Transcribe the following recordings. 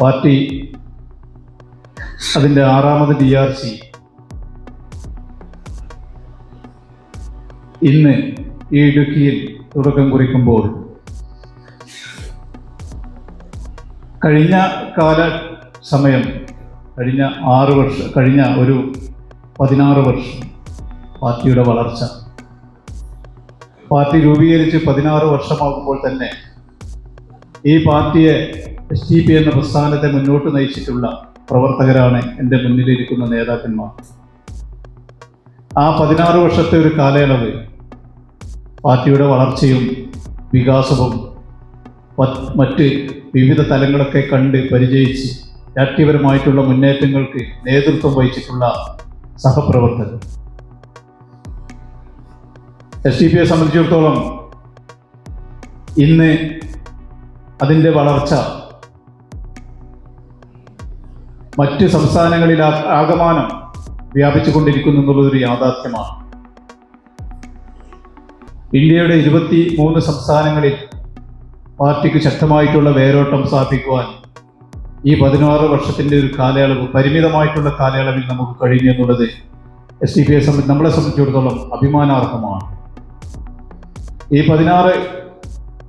Party അതിന്റെ ആറാമത് D R C ഇന്ന് ഈ ഇടുക്കിയിൽ തുടക്കം കുറിക്കുമ്പോൾ കഴിഞ്ഞ കാല സമയം കഴിഞ്ഞ ആറ് വർഷം കഴിഞ്ഞ ഒരു പതിനാറ് വർഷം പാർട്ടിയുടെ വളർച്ച. പാർട്ടി രൂപീകരിച്ച് പതിനാറ് വർഷമാകുമ്പോൾ തന്നെ ഈ പാർട്ടിയെ എസ് ടി പി എന്ന പ്രസ്ഥാനത്തെ മുന്നോട്ട് നയിച്ചിട്ടുള്ള പ്രവർത്തകരാണ് എന്റെ മുന്നിലിരിക്കുന്ന നേതാക്കന്മാർ. ആ പതിനാറ് വർഷത്തെ ഒരു കാലയളവ് പാർട്ടിയുടെ വളർച്ചയും വികാസവും മറ്റ് വിവിധ തലങ്ങളൊക്കെ കണ്ട് പരിചയിച്ച് രാഷ്ട്രീയപരമായിട്ടുള്ള മുന്നേറ്റങ്ങൾക്ക് നേതൃത്വം വഹിച്ചിട്ടുള്ള സഹപ്രവർത്തകർ. എസ് ഡി പിയെ സംബന്ധിച്ചിടത്തോളം ഇന്ന് അതിന്റെ വളർച്ച മറ്റ് സംസ്ഥാനങ്ങളിൽ ആകമാനം വ്യാപിച്ചുകൊണ്ടിരിക്കുന്നു എന്നുള്ളതൊരു യാഥാർത്ഥ്യമാണ്. ഇന്ത്യയുടെ ഇരുപത്തി മൂന്ന് സംസ്ഥാനങ്ങളിൽ പാർട്ടിക്ക് ശക്തമായിട്ടുള്ള വേരോട്ടം സ്ഥാപിക്കുവാൻ ഈ പതിനാറ് വർഷത്തിന്റെ ഒരു കാലയളവ് പരിമിതമായിട്ടുള്ള കാലയളവിൽ നമുക്ക് കഴിഞ്ഞു എന്നുള്ളത് എസ് ഡി പി എസ് നമ്മളെ സംബന്ധിച്ചിടത്തോളം അഭിമാനാർഹമാണ്. ഈ പതിനാറ്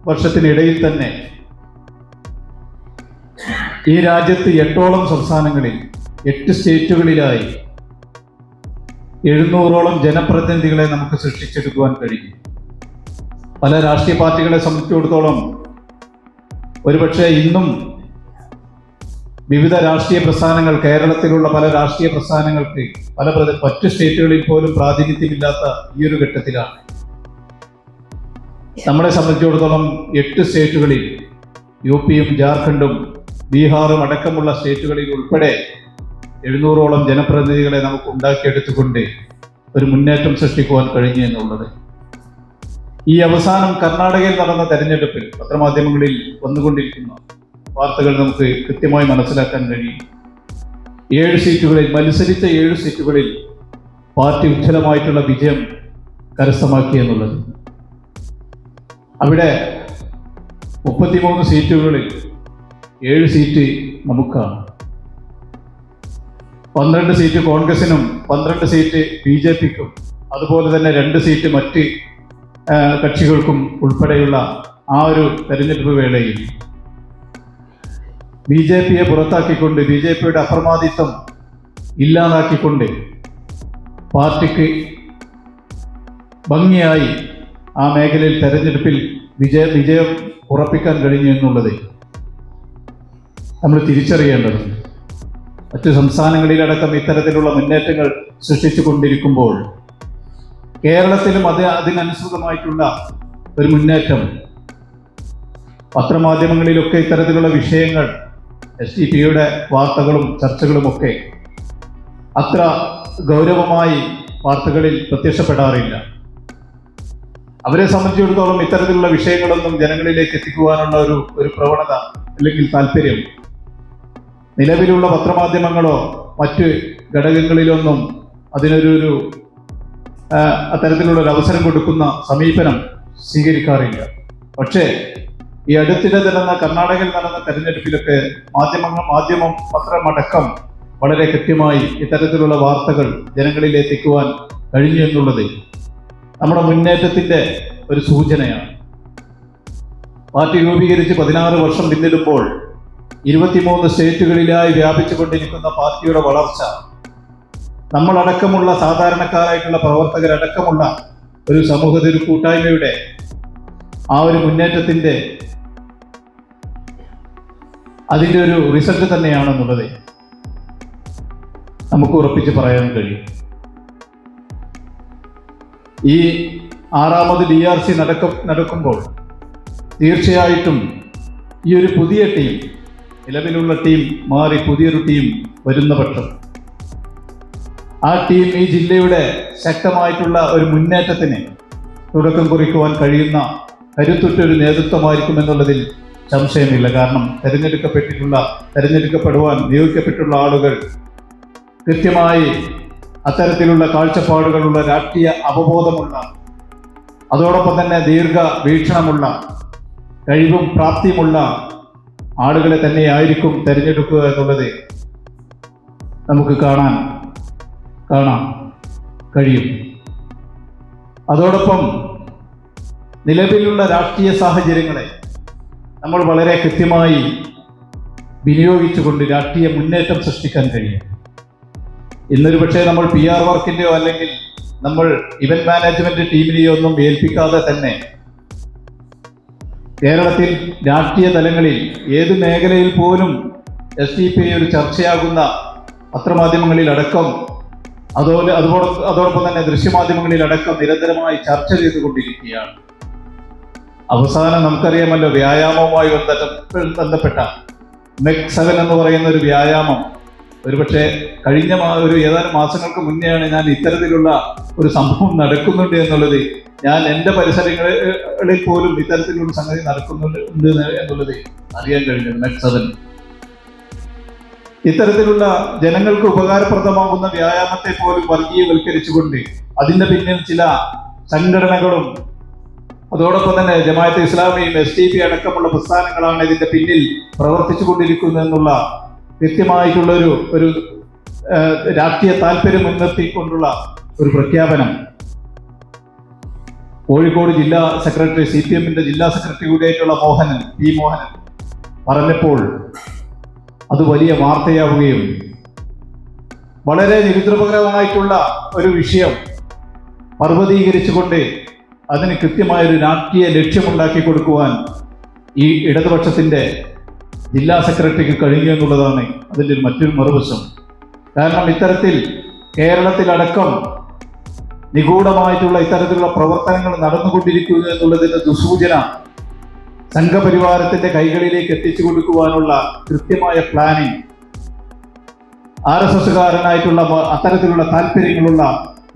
വർഷത്തിനിടയിൽ തന്നെ ഈ രാജ്യത്ത് എട്ടോളം സംസ്ഥാനങ്ങളിൽ എട്ട് സ്റ്റേറ്റുകളിലായി എഴുന്നൂറോളം ജനപ്രതിനിധികളെ നമുക്ക് സൃഷ്ടിച്ചെടുക്കുവാൻ കഴിയും. പല രാഷ്ട്രീയ പാർട്ടികളെ സംബന്ധിച്ചിടത്തോളം ഒരുപക്ഷെ ഇന്നും വിവിധ രാഷ്ട്രീയ പ്രസ്ഥാനങ്ങൾ കേരളത്തിലുള്ള പല രാഷ്ട്രീയ പ്രസ്ഥാനങ്ങൾക്ക് പല പ്രതി മറ്റ് സ്റ്റേറ്റുകളിൽ പോലും പ്രാതിനിധ്യമില്ലാത്ത ഈ ഒരു ഘട്ടത്തിലാണ്. നമ്മളെ സംബന്ധിച്ചിടത്തോളം എട്ട് സ്റ്റേറ്റുകളിൽ യു പിയും ജാർഖണ്ഡും ബീഹാറും അടക്കമുള്ള സ്റ്റേറ്റുകളിൽ ഉൾപ്പെടെ എഴുന്നൂറോളം ജനപ്രതിനിധികളെ നമുക്ക് ഉണ്ടാക്കിയെടുത്തുകൊണ്ട് ഒരു മുന്നേറ്റം സൃഷ്ടിക്കുവാൻ കഴിഞ്ഞു എന്നുള്ളത്. ഈ അവസാനം കർണാടകയിൽ നടന്ന തെരഞ്ഞെടുപ്പിൽ പത്രമാധ്യമങ്ങളിൽ വന്നുകൊണ്ടിരിക്കുന്ന വാർത്തകൾ നമുക്ക് കൃത്യമായി മനസ്സിലാക്കാൻ കഴിയും. ഏഴ് സീറ്റുകളിൽ മത്സരിച്ച ഏഴ് സീറ്റുകളിൽ പാർട്ടി ഉജ്ജ്വലമായിട്ടുള്ള വിജയം കരസ്ഥമാക്കി എന്നുള്ളത്. അവിടെ മുപ്പത്തിമൂന്ന് സീറ്റുകളിൽ ഏഴ് സീറ്റ് നമുക്കാണ്. പന്ത്രണ്ട് സീറ്റ് കോൺഗ്രസിനും പന്ത്രണ്ട് സീറ്റ് ബി ജെ പിക്കും അതുപോലെ തന്നെ രണ്ട് സീറ്റ് മറ്റ് കക്ഷികൾക്കും ഉൾപ്പെടെയുള്ള ആ ഒരു തെരഞ്ഞെടുപ്പ് വേളയിൽ ബി ജെ പിയെ പുറത്താക്കിക്കൊണ്ട് ബി ജെ പിയുടെ അപ്രമാദിത്വം ഇല്ലാതാക്കിക്കൊണ്ട് പാർട്ടിക്ക് ഭംഗിയായി ആ മേഖലയിൽ തെരഞ്ഞെടുപ്പിൽ വിജയ വിജയം ഉറപ്പിക്കാൻ കഴിഞ്ഞു എന്നുള്ളത്. നമ്മൾ തിരിച്ചറിയേണ്ടതുണ്ട്. മറ്റു സംസ്ഥാനങ്ങളിലടക്കം ഇത്തരത്തിലുള്ള മുന്നേറ്റങ്ങൾ സൃഷ്ടിച്ചു കൊണ്ടിരിക്കുമ്പോൾ കേരളത്തിലും അത് അതിനനുസൃതമായിട്ടുള്ള ഒരു മുന്നേറ്റം. പത്രമാധ്യമങ്ങളിലൊക്കെ ഇത്തരത്തിലുള്ള വിഷയങ്ങൾ എസ് ടി പിയുടെ വാർത്തകളും ചർച്ചകളുമൊക്കെ അത്ര ഗൗരവമായി വാർത്തകളിൽ പ്രത്യക്ഷപ്പെടാറില്ല. അവരെ സംബന്ധിച്ചിടത്തോളം ഇത്തരത്തിലുള്ള വിഷയങ്ങളൊന്നും ജനങ്ങളിലേക്ക് എത്തിക്കുവാനുള്ള ഒരു ഒരു പ്രവണത അല്ലെങ്കിൽ താല്പര്യം നിലവിലുള്ള പത്രമാധ്യമങ്ങളോ മറ്റ് ഘടകങ്ങളിലൊന്നും അതിനൊരു ഒരു അത്തരത്തിലുള്ള ഒരു അവസരം കൊടുക്കുന്ന സമീപനം സ്വീകരിക്കാറില്ല. പക്ഷേ ഈ അടുത്തിടെ നടന്ന കർണാടകയിൽ നടന്ന തെരഞ്ഞെടുപ്പിലൊക്കെ മാധ്യമങ്ങൾ മാധ്യമം പത്രമടക്കം വളരെ കൃത്യമായി ഇത്തരത്തിലുള്ള വാർത്തകൾ ജനങ്ങളിൽ എത്തിക്കുവാൻ കഴിഞ്ഞു എന്നുള്ളത്. നമ്മുടെ മുന്നേറ്റത്തിന്റെ ഒരു സൂചനയാണ്. പാർട്ടി രൂപീകരിച്ച് പതിനാറ് വർഷം പിന്നിടുമ്പോൾ ഇരുപത്തിമൂന്ന് സ്റ്റേറ്റുകളിലായി വ്യാപിച്ചുകൊണ്ടിരിക്കുന്ന പാർട്ടിയുടെ വളർച്ച നമ്മളടക്കമുള്ള സാധാരണക്കാരായിട്ടുള്ള പ്രവർത്തകരടക്കമുള്ള ഒരു സമൂഹത്തിൽ ഒരു കൂട്ടായ്മയുടെ ആ ഒരു മുന്നേറ്റത്തിന്റെ അതിന്റെ ഒരു റിസൾട്ട് തന്നെയാണെന്നുള്ളത് നമുക്ക് ഉറപ്പിച്ച് പറയാൻ കഴിയും. ഈ ആറാമത് ഡി ആർ സി നടക്ക നടക്കുമ്പോൾ തീർച്ചയായിട്ടും ഈ ഒരു പുതിയ ടീം നിലവിലുള്ള ടീം മാറി പുതിയൊരു ടീം വരുന്ന പക്ഷം. ആ ടീം ഈ ജില്ലയുടെ ശക്തമായിട്ടുള്ള ഒരു മുന്നേറ്റത്തിന് തുടക്കം കുറിക്കുവാൻ കഴിയുന്ന കരുത്തുറ്റൊരു നേതൃത്വമായിരിക്കും എന്നുള്ളതിൽ സംശയമില്ല. കാരണം തിരഞ്ഞെടുക്കപ്പെട്ടിട്ടുള്ള തിരഞ്ഞെടുക്കപ്പെടുവാൻ നിയോഗിക്കപ്പെട്ടുള്ള ആളുകൾ കൃത്യമായി അത്തരത്തിലുള്ള കാഴ്ചപ്പാടുകളുള്ള രാഷ്ട്രീയ അവബോധമുള്ള അതോടൊപ്പം തന്നെ ദീർഘ വീക്ഷണമുള്ള കഴിവും പ്രാപ്തിയുമുള്ള ആളുകളെ തന്നെയായിരിക്കും തിരഞ്ഞെടുക്കുക എന്നുള്ളത് നമുക്ക് കാണാൻ കാണാം കഴിയും. അതോടൊപ്പം നിലവിലുള്ള രാഷ്ട്രീയ സാഹചര്യങ്ങളെ നമ്മൾ വളരെ കൃത്യമായി വിനിയോഗിച്ചുകൊണ്ട് രാഷ്ട്രീയ മുന്നേറ്റം സൃഷ്ടിക്കാൻ കഴിയും. ഇന്നൊരു പക്ഷേ നമ്മൾ പി ആർ വർക്കിന്റെയോ അല്ലെങ്കിൽ നമ്മൾ ഇവന്റ് മാനേജ്മെന്റ് ടീമിനെയോ ഒന്നും ഏൽപ്പിക്കാതെ തന്നെ കേരളത്തിൽ രാഷ്ട്രീയ തലങ്ങളിൽ ഏത് മേഖലയിൽ പോലും എസ് ഡി പി ഒരു ചർച്ചയാകുന്ന പത്രമാധ്യമങ്ങളിൽ അടക്കം അതുപോലെ അതോടൊപ്പം അതോടൊപ്പം തന്നെ ദൃശ്യമാധ്യമങ്ങളിൽ അടക്കം നിരന്തരമായി ചർച്ച ചെയ്തുകൊണ്ടിരിക്കുകയാണ്. അവസാനം നമുക്കറിയാമല്ലോ വ്യായാമവുമായി ബന്ധപ്പെട്ട മെക് സെവൻ എന്ന് പറയുന്ന ഒരു വ്യായാമം ഒരുപക്ഷെ കഴിഞ്ഞ ഒരു ഏതാനും മാസങ്ങൾക്ക് മുന്നെയാണ് ഞാൻ ഇത്തരത്തിലുള്ള ഒരു സംഭവം നടക്കുന്നുണ്ട് എന്നുള്ളത് ഞാൻ എന്റെ പരിസരങ്ങളിൽ പോലും ഇത്തരത്തിലുള്ള സംഗതി നടക്കുന്നുണ്ട് എന്നുള്ളത് അറിയാൻ കഴിഞ്ഞത്. മെക്സദൻ ഇത്തരത്തിലുള്ള ജനങ്ങൾക്ക് ഉപകാരപ്രദമാകുന്ന വ്യായാമത്തെ പോലും വർഗീയവൽക്കരിച്ചുകൊണ്ട് അതിന്റെ പിന്നിൽ ചില സംഘടനകളും അതോടൊപ്പം തന്നെ ജമാഅത്ത് ഇസ്ലാമിയും എസ് ടി പി അടക്കമുള്ള പ്രസ്ഥാനങ്ങളാണ് ഇതിന്റെ പിന്നിൽ പ്രവർത്തിച്ചു കൊണ്ടിരിക്കുന്നത് കൃത്യമായിട്ടുള്ള ഒരു രാഷ്ട്രീയ താല്പര്യം മുൻനിർത്തിക്കൊണ്ടുള്ള ഒരു പ്രഖ്യാപനം. കോഴിക്കോട് ജില്ലാ സെക്രട്ടറി സി പി എമ്മിന്റെ ജില്ലാ സെക്രട്ടറി കൂടിയായിട്ടുള്ള മോഹനൻ പി മോഹനൻ പറഞ്ഞപ്പോൾ അത് വലിയ വാർത്തയാവുകയും വളരെ നിരുദ്രപകരമായിട്ടുള്ള ഒരു വിഷയം പർവതീകരിച്ചുകൊണ്ട് അതിന് കൃത്യമായൊരു രാഷ്ട്രീയ ലക്ഷ്യമുണ്ടാക്കി കൊടുക്കുവാൻ ഈ ഇടതുപക്ഷത്തിന്റെ ജില്ലാ സെക്രട്ടറിക്ക് കഴിഞ്ഞു എന്നുള്ളതാണ് അതിന്റെ മറ്റൊരു മറുവശം. കാരണം ഇത്തരത്തിൽ കേരളത്തിലടക്കം നിഗൂഢമായിട്ടുള്ള ഇത്തരത്തിലുള്ള പ്രവർത്തനങ്ങൾ നടന്നുകൊണ്ടിരിക്കുന്നു എന്നുള്ളതിന്റെ ദുസൂചന സംഘപരിവാരത്തിന്റെ കൈകളിലേക്ക് എത്തിച്ചു കൊടുക്കുവാനുള്ള കൃത്യമായ പ്ലാനിങ് ആർ എസ് എസ്സുകാരനായിട്ടുള്ള അത്തരത്തിലുള്ള താല്പര്യങ്ങളുള്ള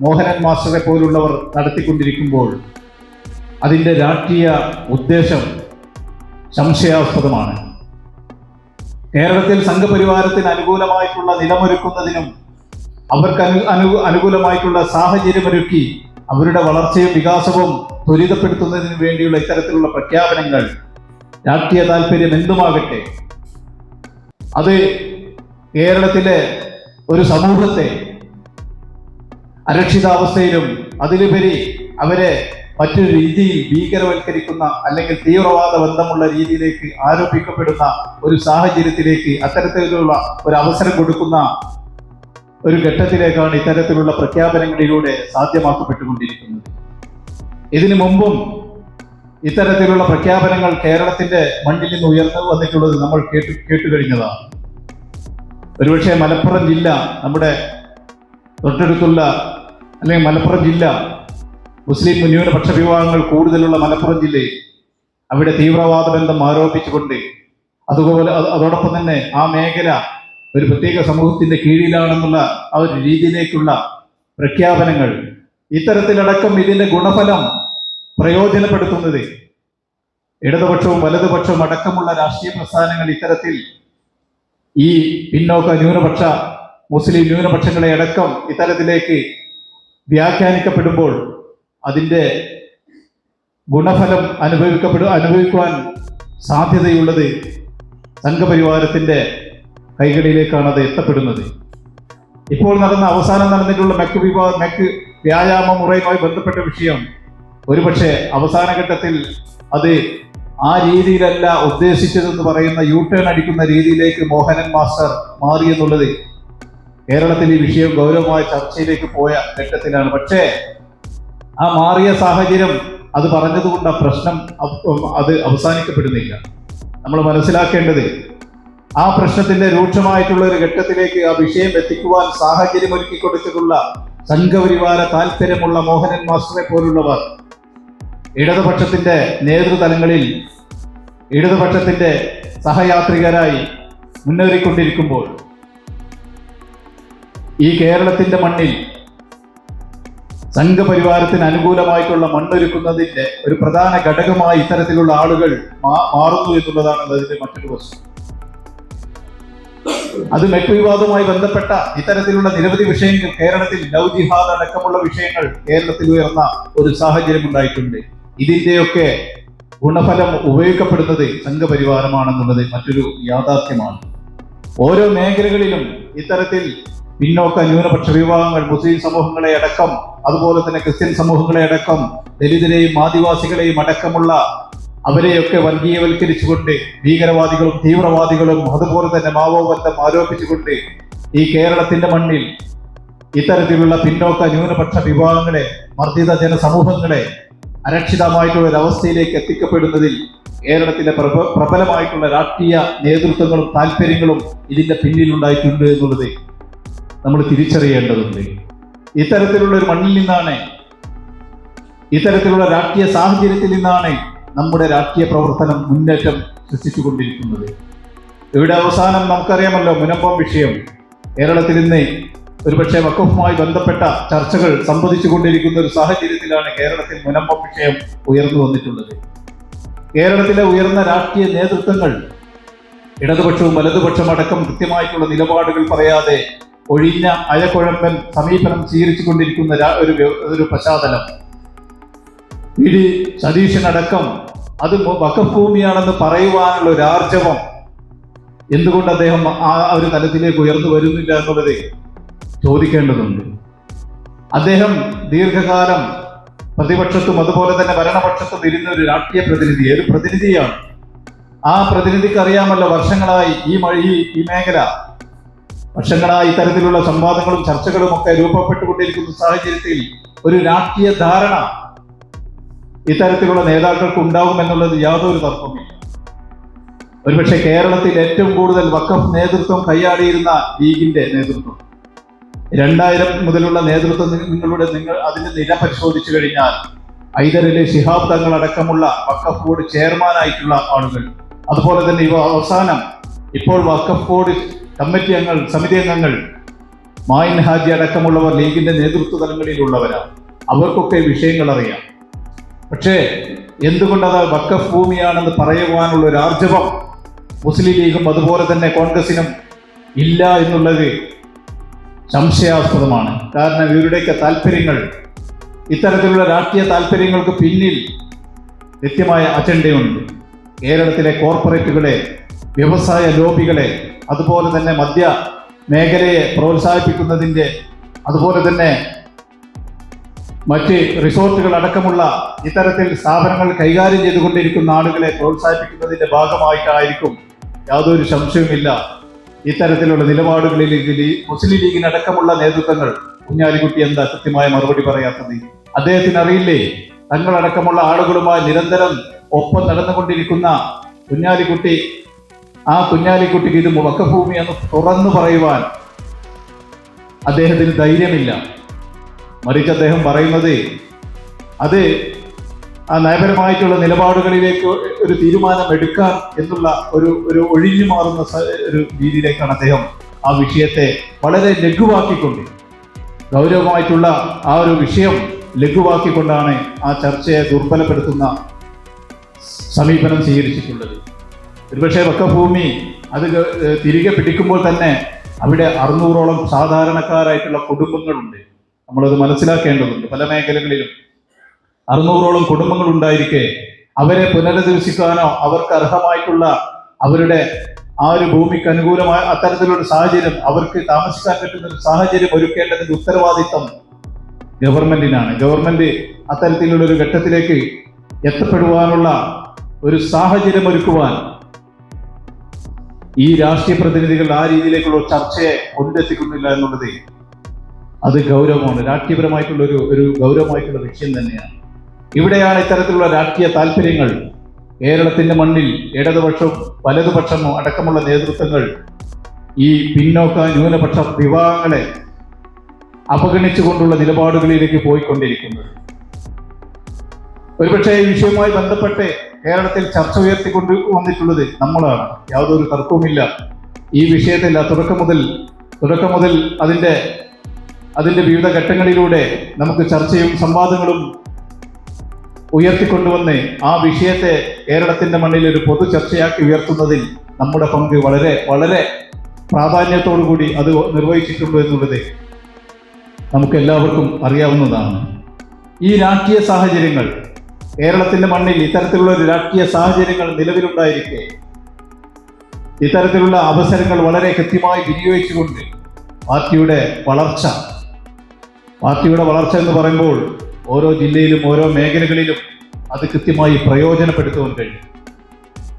മോഹനൻ മാസ്റ്ററെ പോലുള്ളവർ നടത്തിക്കൊണ്ടിരിക്കുമ്പോൾ അതിന്റെ രാഷ്ട്രീയ ഉദ്ദേശം സംശയാസ്പദമാണ്. കേരളത്തിൽ സംഘപരിവാരത്തിന് അനുകൂലമായിട്ടുള്ള നിലമൊരുക്കുന്നതിനും അവർക്ക് അനു അനു അനുകൂലമായിട്ടുള്ള സാഹചര്യമൊരുക്കി അവരുടെ വളർച്ചയും വികാസവും ത്വരിതപ്പെടുത്തുന്നതിന് വേണ്ടിയുള്ള ഇത്തരത്തിലുള്ള പ്രഖ്യാപനങ്ങൾ രാഷ്ട്രീയ താല്പര്യം എന്തുമാകട്ടെ? അത് കേരളത്തിലെ ഒരു സമൂഹത്തെ അരക്ഷിതാവസ്ഥയിലും അതിലുപരി അവരെ മറ്റൊരു രീതിയിൽ ഭീകരവൽക്കരിക്കുന്ന അല്ലെങ്കിൽ തീവ്രവാദ ബന്ധമുള്ള രീതിയിലേക്ക് ആരോപിക്കപ്പെടുന്ന ഒരു സാഹചര്യത്തിലേക്ക് അത്തരത്തിലുള്ള ഒരു അവസരം കൊടുക്കുന്ന ഒരു ഘട്ടത്തിലേക്കാണ് ഇത്തരത്തിലുള്ള പ്രഖ്യാപനങ്ങളിലൂടെ സാധ്യമാക്കപ്പെട്ടുകൊണ്ടിരിക്കുന്നത്. ഇതിനു മുമ്പും ഇത്തരത്തിലുള്ള പ്രഖ്യാപനങ്ങൾ കേരളത്തിന്റെ മണ്ണിൽ നിന്ന് ഉയർന്നു വന്നിട്ടുള്ളത് നമ്മൾ കേട്ടു കേട്ടുകഴിഞ്ഞതാണ്. ഒരുപക്ഷെ മലപ്പുറം ജില്ല നമ്മുടെ തൊട്ടടുത്തുള്ള അല്ലെങ്കിൽ മലപ്പുറം ജില്ല മുസ്ലിം ന്യൂനപക്ഷ വിഭാഗങ്ങൾ കൂടുതലുള്ള മലപ്പുറം ജില്ലയിൽ അവിടെ തീവ്രവാദ ബന്ധം ആരോപിച്ചുകൊണ്ട് അതുപോലെ അതോടൊപ്പം തന്നെ ആ മേഖല ഒരു പ്രത്യേക സമൂഹത്തിന്റെ കീഴിലാണെന്നുള്ള ആ ഒരു രീതിയിലേക്കുള്ള പ്രഖ്യാപനങ്ങൾ ഇത്തരത്തിലടക്കം ഇതിന്റെ ഗുണഫലം പ്രയോജനപ്പെടുത്തുന്നത് ഇടതുപക്ഷവും വലതുപക്ഷവും അടക്കമുള്ള രാഷ്ട്രീയ പ്രസ്ഥാനങ്ങൾ ഇത്തരത്തിൽ ഈ പിന്നോക്ക ന്യൂനപക്ഷ മുസ്ലിം ന്യൂനപക്ഷങ്ങളെ അടക്കം ഇത്തരത്തിലേക്ക് വ്യാഖ്യാനിക്കപ്പെടുമ്പോൾ അതിന്റെ ഗുണഫലം അനുഭവിക്കപ്പെടു അനുഭവിക്കുവാൻ സാധ്യതയുള്ളത് സംഘപരിവാരത്തിന്റെ കൈകളിലേക്കാണ് അത് എത്തപ്പെടുന്നത്. ഇപ്പോൾ നടന്ന അവസാനം നടന്നിട്ടുള്ള മെക്ക് വിഭാ മെക്ക് വ്യായാമ മുറയുമായി ബന്ധപ്പെട്ട വിഷയം ഒരുപക്ഷെ അവസാന ഘട്ടത്തിൽ അത് ആ രീതിയിലല്ല ഉദ്ദേശിച്ചതെന്ന് പറയുന്ന യു ടേൺ അടിക്കുന്ന രീതിയിലേക്ക് മോഹനൻ മാസ്റ്റർ മാറി എന്നുള്ളത് കേരളത്തിൽ ഈ വിഷയം ഗൗരവമായ ചർച്ചയിലേക്ക് പോയ ഘട്ടത്തിലാണ്. പക്ഷേ ആ മാറിയ സാഹചര്യം അത് പറഞ്ഞതുകൊണ്ട് ആ പ്രശ്നം അത് അവസാനിക്കപ്പെടുന്നില്ല. നമ്മൾ മനസ്സിലാക്കേണ്ടത് ആ പ്രശ്നത്തിന്റെ രൂക്ഷമായിട്ടുള്ള ഒരു ഘട്ടത്തിലേക്ക് ആ വിഷയം എത്തിക്കുവാൻ സാഹചര്യം ഒരുക്കി കൊടുത്തിട്ടുള്ള സംഘപരിവാര താല്പര്യമുള്ള മോഹനൻ മാസ്റ്ററെ പോലുള്ളവർ ഇടതുപക്ഷത്തിന്റെ നേതൃതലങ്ങളിൽ ഇടതുപക്ഷത്തിന്റെ സഹയാത്രികരായി മുന്നേറിക്കൊണ്ടിരിക്കുമ്പോൾ ഈ കേരളത്തിന്റെ മണ്ണിൽ സംഘപരിവാരത്തിന് അനുകൂലമായിട്ടുള്ള മണ്ണൊരുക്കുന്നതിന്റെ ഒരു പ്രധാന ഘടകമായി ഇത്തരത്തിലുള്ള ആളുകൾ മാറുന്നു എന്നുള്ളതാണ് അതിന്റെ മറ്റൊരു വശം അത് മെക്ക് വിവാദവുമായി ബന്ധപ്പെട്ട ഇത്തരത്തിലുള്ള നിരവധി വിഷയങ്ങൾ കേരളത്തിൽ ലവ് ജിഹാദ് അടക്കമുള്ള വിഷയങ്ങൾ കേരളത്തിൽ ഉയർന്ന ഒരു സാഹചര്യം ഉണ്ടായിട്ടുണ്ട്. ഇതിന്റെയൊക്കെ ഗുണഫലം ഉപയോഗിക്കപ്പെടുന്നത് സംഘപരിവാരമാണെന്നുള്ളത് മറ്റൊരു യാഥാർത്ഥ്യമാണ്. ഓരോ മേഖലകളിലും ഇത്തരത്തിൽ പിന്നോക്ക ന്യൂനപക്ഷ വിഭാഗങ്ങൾ മുസ്ലിം സമൂഹങ്ങളെ അടക്കം അതുപോലെ തന്നെ ക്രിസ്ത്യൻ സമൂഹങ്ങളെ അടക്കം ദലിതരെയും ആദിവാസികളെയും അടക്കമുള്ള അവരെയൊക്കെ വർഗീയവൽക്കരിച്ചുകൊണ്ട് ഭീകരവാദികളും തീവ്രവാദികളും അതുപോലെ തന്നെ മാവോബന്ധം ആരോപിച്ചുകൊണ്ട് ഈ കേരളത്തിന്റെ മണ്ണിൽ ഇത്തരത്തിലുള്ള പിന്നോക്ക ന്യൂനപക്ഷ വിഭാഗങ്ങളെ മർദ്ദിത ജനസമൂഹങ്ങളെ അരക്ഷിതമായിട്ടുള്ള ഒരവസ്ഥയിലേക്ക് എത്തിക്കപ്പെടുന്നതിൽ കേരളത്തിലെ പ്രബ പ്രബലമായിട്ടുള്ള രാഷ്ട്രീയ നേതൃത്വങ്ങളും താല്പര്യങ്ങളും ഇതിന്റെ പിന്നിലുണ്ടായിട്ടുണ്ട് എന്നുള്ളത് നമ്മൾ തിരിച്ചറിയേണ്ടതുണ്ട്. ഇത്തരത്തിലുള്ള ഒരു മണ്ണിൽ നിന്നാണ് ഇത്തരത്തിലുള്ള രാഷ്ട്രീയ സാഹചര്യത്തിൽ നിന്നാണ് നമ്മുടെ രാഷ്ട്രീയ പ്രവർത്തനം മുന്നേറ്റം സൃഷ്ടിച്ചുകൊണ്ടിരിക്കുന്നത്. ഇവിടെ അവസാനം നമുക്കറിയാമല്ലോ മുനമ്പം വിഷയം. കേരളത്തിൽ ഇന്ന് ഒരുപക്ഷെ വക്കഫുമായി ബന്ധപ്പെട്ട ചർച്ചകൾ സംവദിച്ചുകൊണ്ടിരിക്കുന്ന ഒരു സാഹചര്യത്തിലാണ് കേരളത്തിൽ മുനമ്പം വിഷയം ഉയർന്നു വന്നിട്ടുള്ളത്. കേരളത്തിലെ ഉയർന്ന രാഷ്ട്രീയ നേതൃത്വങ്ങൾ ഇടതുപക്ഷവും വലതുപക്ഷവും അടക്കം കൃത്യമായിട്ടുള്ള നിലപാടുകൾ പറയാതെ ഒഴിഞ്ഞ അയക്കുഴമ്പൻ സമീപനം സ്വീകരിച്ചു കൊണ്ടിരിക്കുന്ന ഒരു ഒരു പശ്ചാത്തലം. ഇടി ഡി സതീശനടക്കം അത് വഖഫ് പറയുവാനുള്ള ഒരു ആർജവം എന്തുകൊണ്ട് അദ്ദേഹം ആ ഒരു തലത്തിലേക്ക് ഉയർന്നു വരുന്നില്ല എന്നുള്ളത് ചോദിക്കേണ്ടതുണ്ട്. അദ്ദേഹം ദീർഘകാലം പ്രതിപക്ഷത്തും അതുപോലെ തന്നെ ഭരണപക്ഷത്തും ഇരുന്ന ഒരു രാഷ്ട്രീയ പ്രതിനിധി. ഒരു പ്രതിനിധിയാണ്? ആ പ്രതിനിധിക്ക് അറിയാമല്ലോ വർഷങ്ങളായി ഈ മഴ ഈ മേഖല. വർഷങ്ങളായി ഇത്തരത്തിലുള്ള സംവാദങ്ങളും ചർച്ചകളും ഒക്കെ രൂപപ്പെട്ടുകൊണ്ടിരിക്കുന്ന സാഹചര്യത്തിൽ ഒരു രാഷ്ട്രീയ ധാരണ ഇത്തരത്തിലുള്ള നേതാക്കൾക്ക് ഉണ്ടാകുമെന്നുള്ളത് യാതൊരു തർക്കമില്ല ഒരുപക്ഷെ കേരളത്തിൽ ഏറ്റവും കൂടുതൽ വക്കഫ് നേതൃത്വം കൈയാടിയിരുന്ന ലീഗിന്റെ നേതൃത്വം. രണ്ടായിരം മുതലുള്ള നേതൃത്വം നിങ്ങളുടെ നിങ്ങൾ അതിന്റെ നില പരിശോധിച്ചു കഴിഞ്ഞാൽ ഐതറിലെ ശിഹാബ് തങ്ങൾ അടക്കമുള്ള വക്കഫ് ബോർഡ് ചെയർമാനായിട്ടുള്ള ആളുകൾ. അതുപോലെ തന്നെ ഇവ അവസാനം ഇപ്പോൾ വക്കഫ് ബോർഡ് കമ്മിറ്റി അംഗങ്ങൾ സമിതി അംഗങ്ങൾ മായിൻ ഹാജി അടക്കമുള്ളവർ ലീഗിന്റെ നേതൃത്വ തലങ്ങളിലുള്ളവരാണ്. അവർക്കൊക്കെ വിഷയങ്ങൾ അറിയാം. പക്ഷേ എന്തുകൊണ്ടത് വക്കഫ് ഭൂമിയാണെന്ന് പറയുവാനുള്ള ഒരു ആർജവം മുസ്ലിം ലീഗും അതുപോലെ തന്നെ കോൺഗ്രസിനും ഇല്ല എന്നുള്ളത് സംശയാസ്പദമാണ്. കാരണം ഇവരുടെയൊക്കെ താല്പര്യങ്ങൾ ഇത്തരത്തിലുള്ള രാഷ്ട്രീയ താല്പര്യങ്ങൾക്ക് പിന്നിൽ കൃത്യമായ അജണ്ടയുണ്ട്. കേരളത്തിലെ കോർപ്പറേറ്റുകളെ വ്യവസായ ലോബികളെ അതുപോലെ തന്നെ മദ്യ മേഖലയെ പ്രോത്സാഹിപ്പിക്കുന്നതിന്റെ അതുപോലെ തന്നെ മറ്റ് റിസോർട്ടുകൾ അടക്കമുള്ള ഇത്തരത്തിൽ സ്ഥാപനങ്ങൾ കൈകാര്യം ചെയ്തുകൊണ്ടിരിക്കുന്ന ആളുകളെ പ്രോത്സാഹിപ്പിക്കുന്നതിന്റെ ഭാഗമായിട്ടായിരിക്കും യാതൊരു സംശയവുമില്ല. ഇത്തരത്തിലുള്ള നിലപാടുകളിൽ ഇതിൽ മുസ്ലിം ലീഗിനടക്കമുള്ള നേതൃത്വങ്ങൾ കുഞ്ഞാലിക്കുട്ടി എന്താ കൃത്യമായ മറുപടി പറയാത്തത്? അദ്ദേഹത്തിന് അറിയില്ലേ? തങ്ങളടക്കമുള്ള ആളുകളുമായി നിരന്തരം ഒപ്പം നടന്നുകൊണ്ടിരിക്കുന്ന കുഞ്ഞാലിക്കുട്ടി ആ കുഞ്ഞാലിക്കുട്ടിക്ക് ഇത് മുടക്കഭൂമി എന്ന് തുറന്നു പറയുവാൻ അദ്ദേഹത്തിന് ധൈര്യമില്ല. മറിച്ച് അദ്ദേഹം പറയുന്നത് അത് ആ നയപരമായിട്ടുള്ള നിലപാടുകളിലേക്ക് ഒരു തീരുമാനം എടുക്കാം എന്നുള്ള ഒരു ഒരു ഒഴിഞ്ഞു മാറുന്ന ഒരു രീതിയിലേക്കാണ് അദ്ദേഹം ആ വിഷയത്തെ വളരെ ലഘുവാക്കിക്കൊണ്ട് ഗൗരവമായിട്ടുള്ള ആ ഒരു വിഷയം ലഘുവാക്കിക്കൊണ്ടാണ് ആ ചർച്ചയെ ദുർബലപ്പെടുത്തുന്ന സമീപനം സ്വീകരിച്ചിട്ടുള്ളത്. ഒരുപക്ഷെ വക്കഭൂമി അത് തിരികെ പിടിക്കുമ്പോൾ തന്നെ അവിടെ അറുന്നൂറോളം സാധാരണക്കാരായിട്ടുള്ള കുടുംബങ്ങളുണ്ട്. നമ്മളത് മനസ്സിലാക്കേണ്ടതുണ്ട്. പല മേഖലകളിലും അറുന്നൂറോളം കുടുംബങ്ങൾ ഉണ്ടായിരിക്കെ അവരെ പുനരധിവസിക്കാനോ അവർക്ക് അർഹമായിട്ടുള്ള അവരുടെ ആ ഒരു ഭൂമിക്ക് അനുകൂലമായ അത്തരത്തിലുള്ള സാഹചര്യം അവർക്ക് താമസിക്കാൻ പറ്റുന്ന ഒരു സാഹചര്യം ഒരുക്കേണ്ടതിന്റെ ഉത്തരവാദിത്തം ഗവൺമെന്റിനാണ്. ഗവൺമെന്റ് അത്തരത്തിലുള്ള ഒരു ഘട്ടത്തിലേക്ക് എത്തപ്പെടുവാനുള്ള ഒരു സാഹചര്യം ഒരുക്കുവാൻ ഈ രാഷ്ട്രീയ പ്രതിനിധികൾ ആ രീതിയിലേക്കുള്ള ചർച്ചയെ കൊണ്ടെത്തിക്കുന്നില്ല എന്നുള്ളത്. അത് ഗൗരവമാണ്. രാഷ്ട്രീയപരമായിട്ടുള്ള ഒരു ഒരു ഗൗരവമായിട്ടുള്ള വിഷയം തന്നെയാണ്. ഇവിടെയാണ് ഇത്തരത്തിലുള്ള രാഷ്ട്രീയ താല്പര്യങ്ങൾ കേരളത്തിന്റെ മണ്ണിൽ ഇടതുപക്ഷവും വലതുപക്ഷമോ അടക്കമുള്ള നേതൃത്വങ്ങൾ ഈ പിന്നോക്ക ന്യൂനപക്ഷ വിഭാഗങ്ങളെ അവഗണിച്ചുകൊണ്ടുള്ള നിലപാടുകളിലേക്ക് പോയിക്കൊണ്ടിരിക്കുന്നത്. ഒരുപക്ഷെ ഈ വിഷയവുമായി ബന്ധപ്പെട്ട് കേരളത്തിൽ ചർച്ച ഉയർത്തിക്കൊണ്ട് വന്നിട്ടുള്ളത് നമ്മളാണ്. യാതൊരു തർക്കവുമില്ല. ഈ വിഷയത്തിൽ ആ തുടക്കം മുതൽ തുടക്കം മുതൽ അതിന്റെ അതിന്റെ വിവിധ ഘട്ടങ്ങളിലൂടെ നമുക്ക് ചർച്ചയും സംവാദങ്ങളും ഉയർത്തിക്കൊണ്ടുവന്ന് ആ വിഷയത്തെ കേരളത്തിന്റെ മണ്ണിൽ ഒരു പൊതു ചർച്ചയാക്കി ഉയർത്തുന്നതിൽ നമ്മുടെ പങ്ക് വളരെ വളരെ പ്രാധാന്യത്തോടു കൂടി അത് നിർവഹിച്ചിട്ടുണ്ട് എന്നുള്ളത് നമുക്ക് എല്ലാവർക്കും അറിയാവുന്നതാണ്. ഈ രാഷ്ട്രീയ സാഹചര്യങ്ങൾ കേരളത്തിന്റെ മണ്ണിൽ ഇത്തരത്തിലുള്ള ഒരു രാഷ്ട്രീയ സാഹചര്യങ്ങൾ നിലവിലുണ്ടായിരിക്കെ ഇത്തരത്തിലുള്ള അവസരങ്ങൾ വളരെ കൃത്യമായി വിനിയോഗിച്ചുകൊണ്ട് പാർട്ടിയുടെ വളർച്ച പാർട്ടിയുടെ വളർച്ച എന്ന് പറയുമ്പോൾ ഓരോ ജില്ലയിലും ഓരോ മേഖലകളിലും അത് കൃത്യമായി പ്രയോജനപ്പെടുത്തുവാൻ കഴിയും.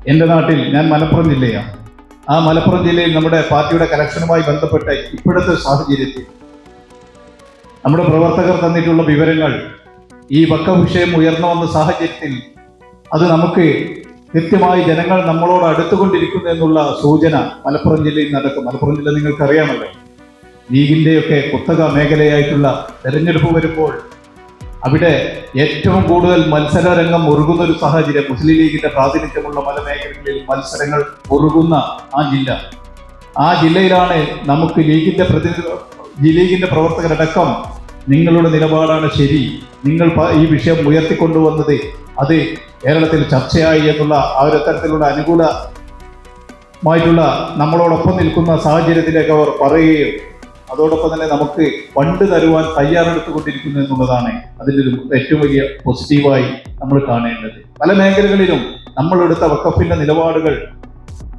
എന്റെ നാട്ടിൽ ഞാൻ മലപ്പുറം ജില്ലയാണ്. ആ മലപ്പുറം ജില്ലയിൽ നമ്മുടെ പാർട്ടിയുടെ കലക്ഷനുമായി ബന്ധപ്പെട്ട ഇപ്പോഴത്തെ സാഹചര്യത്തിൽ നമ്മുടെ പ്രവർത്തകർ തന്നിട്ടുള്ള വിവരങ്ങൾ ഈ വക്ക വിഷയം ഉയർന്നു വന്ന സാഹചര്യത്തിൽ അത് നമുക്ക് കൃത്യമായി ജനങ്ങൾ നമ്മളോട് അടുത്തുകൊണ്ടിരിക്കുന്നു എന്നുള്ള സൂചന മലപ്പുറം ജില്ലയിൽ നടക്കും. മലപ്പുറം ജില്ല നിങ്ങൾക്കറിയാമല്ലോ. ലീഗിന്റെയൊക്കെ കുത്തക മേഖലയായിട്ടുള്ള തെരഞ്ഞെടുപ്പ് വരുമ്പോൾ അവിടെ ഏറ്റവും കൂടുതൽ മത്സര രംഗം മുറുകുന്ന ഒരു സാഹചര്യം മുസ്ലിം ലീഗിന്റെ പ്രാതിനിധ്യമുള്ള പല മേഖലകളിൽ മത്സരങ്ങൾ മുറുകുന്ന ആ ജില്ല. ആ ജില്ലയിലാണ് നമുക്ക് ലീഗിന്റെ പ്രതിനിധി ലീഗിന്റെ പ്രവർത്തകരടക്കം നിങ്ങളുടെ നിലപാടാണ് ശരി. നിങ്ങൾ ഈ വിഷയം ഉയർത്തിക്കൊണ്ടുവന്നത് അത് കേരളത്തിൽ ചർച്ചയായി എന്നുള്ള ആ ഒരു തരത്തിലുള്ള അനുകൂലമായിട്ടുള്ള നമ്മളോടൊപ്പം നിൽക്കുന്ന സാഹചര്യത്തിലേക്ക് അവർ പറയുകയും അതോടൊപ്പം തന്നെ നമുക്ക് പണ്ട് തരുവാൻ തയ്യാറെടുത്തുകൊണ്ടിരിക്കുന്നു എന്നുള്ളതാണ് അതിന്റെ ഒരു ഏറ്റവും വലിയ പോസിറ്റീവായി നമ്മൾ കാണേണ്ടത്. പല മേഖലകളിലും നമ്മൾ എടുത്ത വക്കഫിന്റെ നിലപാടുകൾ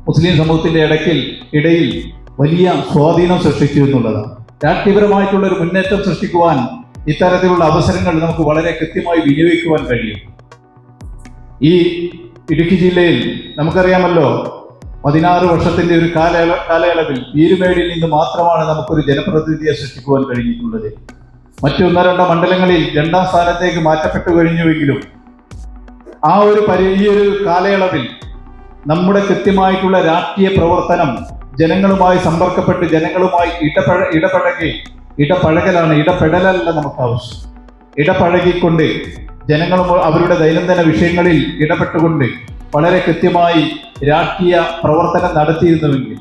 മുസ്ലിം സമൂഹത്തിന്റെ ഇടയ്ക്കിൽ ഇടയിൽ വലിയ സ്വാധീനം സൃഷ്ടിച്ചു എന്നുള്ളതാണ്. രാഷ്ട്രീയപരമായിട്ടുള്ള ഒരു മുന്നേറ്റം സൃഷ്ടിക്കുവാൻ ഇത്തരത്തിലുള്ള അവസരങ്ങൾ നമുക്ക് വളരെ കൃത്യമായി വിനിയോഗിക്കുവാൻ കഴിയും. ഈ ഇടുക്കി ജില്ലയിൽ നമുക്കറിയാമല്ലോ പതിനാറ് വർഷത്തിന്റെ ഒരു കാലയള കാലയളവിൽ പീരുമേടിൽ നിന്ന് മാത്രമാണ് നമുക്കൊരു ജനപ്രതിനിധിയെ സൃഷ്ടിക്കുവാൻ കഴിഞ്ഞിട്ടുള്ളത്. മറ്റൊന്നോ രണ്ടോ മണ്ഡലങ്ങളിൽ രണ്ടാം സ്ഥാനത്തേക്ക് മാറ്റപ്പെട്ടു കഴിഞ്ഞുവെങ്കിലും ആ ഒരു പരി ഈ ഒരു കാലയളവിൽ നമ്മുടെ കൃത്യമായിട്ടുള്ള രാഷ്ട്രീയ പ്രവർത്തനം ജനങ്ങളുമായി സമ്പർക്കപ്പെട്ട് ജനങ്ങളുമായി ഇടപഴ ഇടപഴകി ഇടപഴകലാണ് ഇടപെടലല്ല നമുക്ക് ആവശ്യം. ഇടപഴകിക്കൊണ്ട് ജനങ്ങളും അവരുടെ ദൈനംദിന വിഷയങ്ങളിൽ ഇടപെട്ടുകൊണ്ട് വളരെ കൃത്യമായി രാഷ്ട്രീയ പ്രവർത്തനം നടത്തിയിരുന്നുവെങ്കിൽ